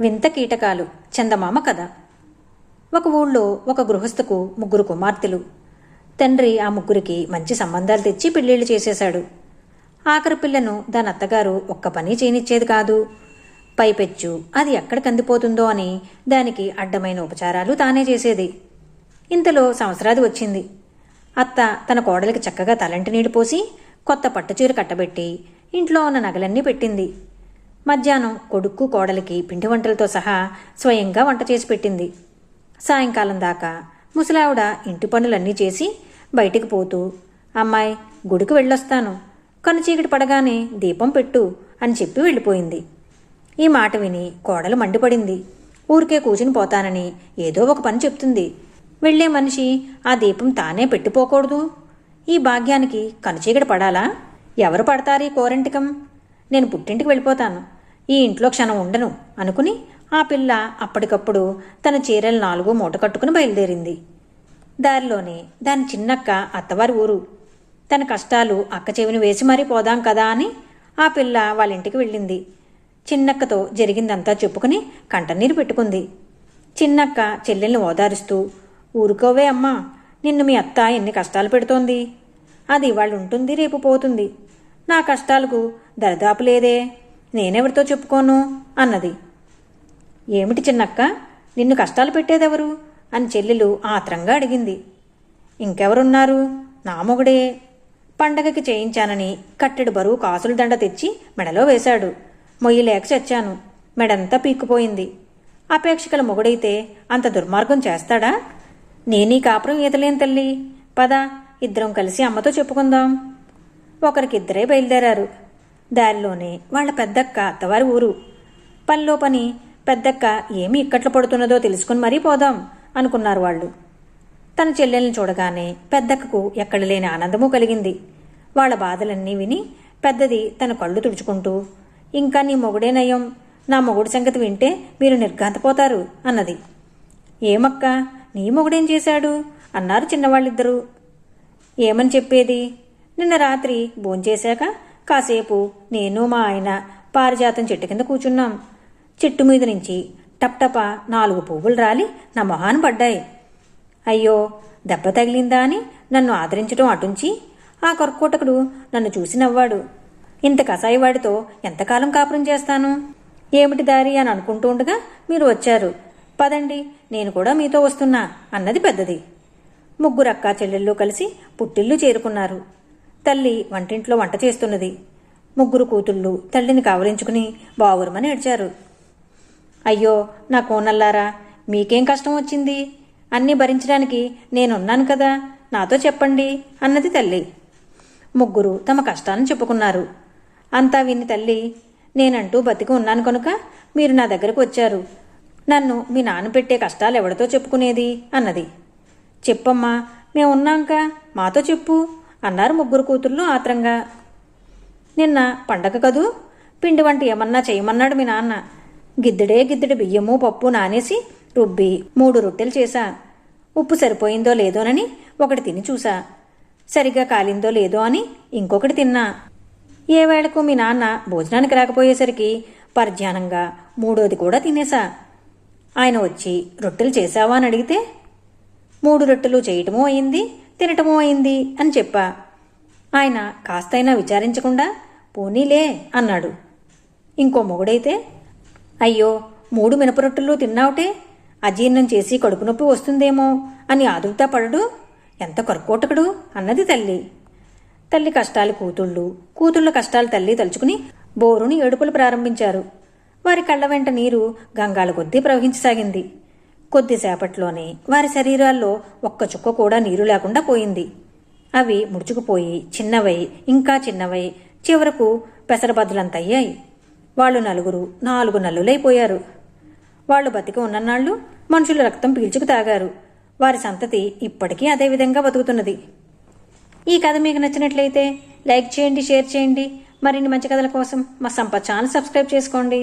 వింత కీటకాలు చందమామ కథ. ఒక ఊళ్ళో ఒక గృహస్థకు ముగ్గురు కుమార్తెలు. తండ్రి ఆ ముగ్గురికి మంచి సంబంధాలు తెచ్చి పెళ్ళిళ్ళు చేసేశాడు. ఆఖరి పిల్లను దాని అత్తగారు ఒక్క పని చేయనిచ్చేది కాదు. పైపెచ్చు అది ఎక్కడ కందిపోతుందో అని దానికి అడ్డమైన ఉపచారాలు తానే చేసేది. ఇంతలో సంవత్సరాది వచ్చింది. అత్త తన కోడలికి చక్కగా తలంటి నీళ్ళు పోసి కొత్త పట్టుచీర కట్టబెట్టి ఇంట్లో ఉన్న నగలన్నీ పెట్టింది. మధ్యాహ్నం కొడుక్కు కోడలికి పిండి వంటలతో సహా స్వయంగా వంట చేసి పెట్టింది. సాయంకాలం దాకా ముసలావిడ ఇంటి పనులన్నీ చేసి బయటికి పోతూ అమ్మాయి గుడికి వెళ్ళొస్తాను. కనుచీకటి పడగానే దీపం పెట్టు అని చెప్పి వెళ్ళిపోయింది. ఈ మాట విని కోడలు మండిపడింది. ఊరికే కూర్చుని పోతానని ఏదో ఒక పని చెప్తుంది. వెళ్ళే మనిషి ఆ దీపం తానే పెట్టిపోకూడదు. ఈ భాగ్యానికి కనుచీకటి పడాలా? ఎవరు పడతారీ ఈ నేను పుట్టింటికి వెళ్ళిపోతాను. ఈ ఇంట్లో క్షణం ఉండను అనుకుని ఆ పిల్ల అప్పటికప్పుడు తన చీరలు నాలుగు మూట కట్టుకుని బయలుదేరింది. దారిలోనే దాని చిన్నక్క అత్తవారి ఊరు. తన కష్టాలు అక్క చెవిని వేసి మరీ పోదాం కదా అని ఆ పిల్ల వాళ్ళ ఇంటికి వెళ్ళింది. చిన్నక్కతో జరిగిందంతా చెప్పుకుని కంటనీరు పెట్టుకుంది. చిన్నక్క చెల్లెల్ని ఓదారుస్తూ ఊరుకోవే అమ్మా నిన్ను మీ అత్త ఎన్ని కష్టాలు పెడుతోంది? అది వాళ్ళు ఉంటుంది రేపు పోతుంది. నా కష్టాలకు దరిదాపు లేదే. నేనెవరితో చెప్పుకోను? అన్నది. ఏమిటి చిన్నక్క? నిన్ను కష్టాలు పెట్టేదెవరు? అని చెల్లెలు ఆత్రంగా అడిగింది. ఇంకెవరున్నారు? నా మొగుడే. పండగకి చేయించానని కట్టెడు బరువు కాసుల దండ తెచ్చి మెడలో వేశాడు. మొయ్యలేక చచ్చాను. మెడంతా పీక్కుపోయింది. అపేక్షకల మొగుడైతే అంత దుర్మార్గం చేస్తాడా? నేనీ కాపురం ఈతలేని తల్లి. పద ఇద్దరం కలిసి అమ్మతో చెప్పుకుందాం. ఒకరికిద్దరే బయలుదేరారు. దారిలోనే వాళ్ళ పెద్దక్క అత్తవారి ఊరు. పనిలో పని పెద్దక్క ఏమి ఇక్కట్లు పడుతున్నదో తెలుసుకుని మరీ పోదాం అనుకున్నారు వాళ్ళు. తన చెల్లెల్ని చూడగానే పెద్దక్కకు ఎక్కడ లేని ఆనందము కలిగింది. వాళ్ళ బాధలన్నీ విని పెద్దది తన కళ్ళు తుడుచుకుంటూ ఇంకా నీ మొగుడే నయం. నా మొగుడు సంగతి వింటే మీరు నిర్ఘాంతపోతారు అన్నది. ఏమక్క? నీ మొగుడేం చేశాడు? అన్నారు చిన్నవాళ్ళిద్దరూ. ఏమని చెప్పేది? నిన్న రాత్రి భోంచేశాక కాసేపు నేను మా ఆయన పారిజాతం చెట్టు కింద కూర్చున్నాం. చెట్టు మీద నుంచి టప్టప నాలుగు పువ్వులు రాలి నా మొహాన పడ్డాయి. అయ్యో దెబ్బ తగిలిందా అని నన్ను ఆదరించడం అటుంచి ఆ కర్కోటకుడు నన్ను చూసి నవ్వాడు. ఇంత కసాయివాడితో ఎంతకాలం కాపురం చేస్తాను? ఏమిటి దారి అని అనుకుంటూ ఉండగా మీరు వచ్చారు. పదండి నేను కూడా మీతో వస్తున్నా అన్నది పెద్దది. ముగ్గురు అక్కా చెల్లెళ్ళు కలిసి పుట్టిల్లు చేరుకున్నారు. తల్లి వంటింట్లో వంట చేస్తున్నది. ముగ్గురు కూతుళ్ళు తల్లిని కావలించుకుని బావురమని ఏడ్చారు. అయ్యో నా కోనల్లారా మీకేం కష్టం వచ్చింది? అన్నీ భరించడానికి నేనున్నాను కదా నాతో చెప్పండి అన్నది తల్లి. ముగ్గురు తమ కష్టాలను చెప్పుకున్నారు. అంతా విని తల్లి నేనంటూ బతికి ఉన్నాను కనుక మీరు నా దగ్గరకు వచ్చారు. నన్ను మీ నాన్న పెట్టే కష్టాలు ఎవరితో చెప్పుకునేది? అన్నది. చెప్పమ్మా మేమున్నాంక మాతో చెప్పు. అన్నారు ముగ్గురు కూతుర్లు ఆత్రంగా. నిన్న పండగ కదూ? పిండి వంట ఏమన్నా చేయమన్నాడు మీ నాన్న. గిద్దెడే గిద్దెడి బియ్యము పప్పు నానేసి రుబ్బి మూడు రొట్టెలు చేశా. ఉప్పు సరిపోయిందో లేదోనని ఒకటి తిని చూసా సరిగ్గా కాలిందో లేదో అని ఇంకొకటి తిన్నా. ఏ వేళకు మీ నాన్న భోజనానికి రాకపోయేసరికి పరధ్యానంగా మూడోది కూడా తినేసా ఆయన వచ్చి రొట్టెలు చేశావా అని అడిగితే మూడు రొట్టెలు చేయటమూ అయింది. తినటమూ అయింది అని చెప్పా. ఆయన కాస్తైనా విచారించకుండా పోనీలే అన్నాడు. ఇంకో మొగుడైతే అయ్యో మూడు మినపరొట్టెలు తిన్నావుటే అజీర్ణం చేసి కడుపు నొప్పి వస్తుందేమో అని ఆదుర్తా పడడు ఎంత కర్కోటకుడు అన్నది తల్లి. తల్లి కష్టాలు కూతుళ్ళు కూతుళ్ళ కష్టాలు తల్లి తలుచుకుని బోరుని ఏడుపులు ప్రారంభించారు. వారి కళ్ళ వెంట నీరు గంగాల కొద్దీ ప్రవహించసాగింది. కొద్దిసేపట్లోనే వారి శరీరాల్లో ఒక్క చుక్క కూడా నీరు లేకుండా పోయింది. అవి ముడుచుకుపోయి చిన్నవై ఇంకా చిన్నవై చివరకు పెసరబద్దులంతయ్యాయి. వాళ్ళు నలుగురు నాలుగు నల్లులైపోయారు. వాళ్ళు బతికి ఉన్ననాళ్ళు మనుషుల రక్తం పీల్చుకు తాగారు. వారి సంతతి ఇప్పటికీ అదే విధంగా బతుకుతున్నది. ఈ కథ మీకు నచ్చినట్లయితే లైక్ చేయండి షేర్ చేయండి. మరిన్ని మంచి కథల కోసం మా సంపత్ ఛానల్ సబ్స్క్రైబ్ చేసుకోండి.